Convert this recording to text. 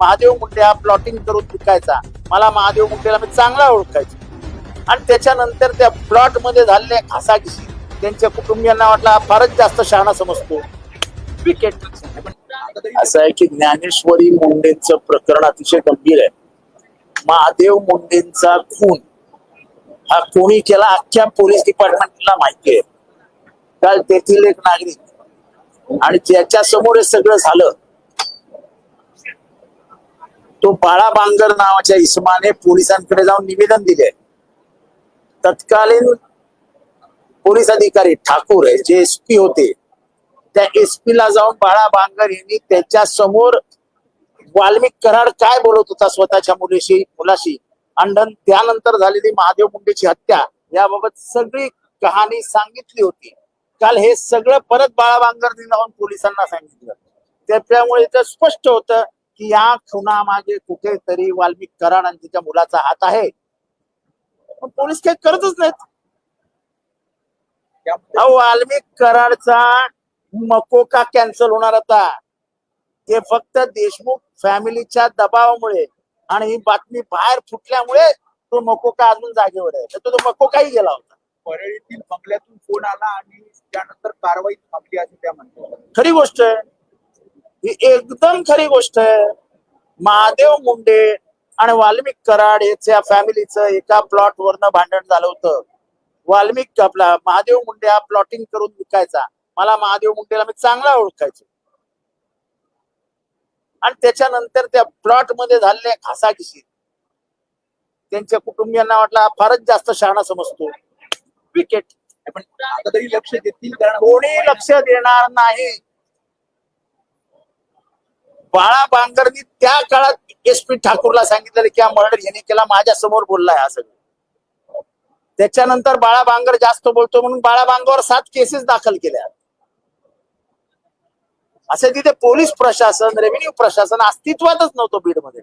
महादेव मुंडे हा प्लॉटिंग करून विकायचा. मला महादेव मुंडेला मी चांगला ओळखायचो. आणि त्याच्यानंतर त्या प्लॉटमध्ये झालेल्या घासाघिशी त्यांच्या कुटुंबियांना वाटला फारच जास्त शहाणा समजतो. विकेट असं आहे की ज्ञानेश्वरी मुंडेंचं प्रकरण अतिशय गंभीर आहे. महादेव मुंडेंचा खून हा कोणी केला अख्ख्या पोलीस डिपार्टमेंटला माहिती आहे. काल तेथील एक नागरिक आणि ज्याच्या समोर हे सगळं झालं तो बाळा बांगर नावाच्या इसमाने पोलिसांकडे जाऊन निवेदन दिले. तत्कालीन पोलीस अधिकारी ठाकूर जे एस पी होते त्या एसपी ला जाऊन बाळा बांगर यांनी त्याच्यासमोर वाल्मिक कराड काय बोलत होता स्वतःच्या मुलीशी मुलाशी? अंडन त्यानंतर झालेली महादेव मुंडेची हत्या याबाबत सगळी कहाणी सांगितली होती. काल हे सगळं परत बाळा बांगरनी जाऊन पोलिसांना सांगितलं. त्यामुळे इथं स्पष्ट होतं की या खुनामागे कुठेतरी वाल्मिक कराड आणि तिच्या मुलाचा हात आहे. पण पोलीस काही करतच नाहीत. वाल्मिक कराडचा मकोका कॅन्सल होणार होता ते फक्त देशमुख फॅमिलीच्या दबावामुळे आणि ही बातमी बाहेर फुटल्यामुळे तो मकोका अजून जागेवर आहे? तर तो मकोकाही गेला होता. परळीतील बंगल्यातून फोन आला आणि त्यानंतर कारवाई थांबली असे त्या म्हणतात खरी गोष्ट आहे. ही एकदम खरी गोष्ट आहे. महादेव मुंडे आणि वाल्मिक कराड याच्या फॅमिलीचं एका प्लॉट वरनं भांडण झालं होतं. वाल्मिक आपला महादेव मुंडे हा प्लॉटिंग करून विकायचा. मला महादेव मुंडेला मी चांगला ओळखायचो. आणि त्याच्यानंतर त्या प्लॉटमध्ये झालेल्या घासाघिशी त्यांच्या कुटुंबियांना वाटला फारच जास्त शहाणा समजतो. विकेट पण आता तरी लक्ष देतील कारण कोणी लक्ष देणार नाही. बाळा बांगरनी त्या काळात एस पी ठाकूरला सांगितलेलं की हा मर्डर यांनी केला माझ्यासमोर बोललाय हा सगळं. त्याच्यानंतर बाळा बांगर जास्त बोलतो म्हणून बाळा बांगवर सात केसेस दाखल केल्या. असे तिथे पोलीस प्रशासन रेव्हेन्यू प्रशासन अस्तित्वातच नव्हतं बीडमध्ये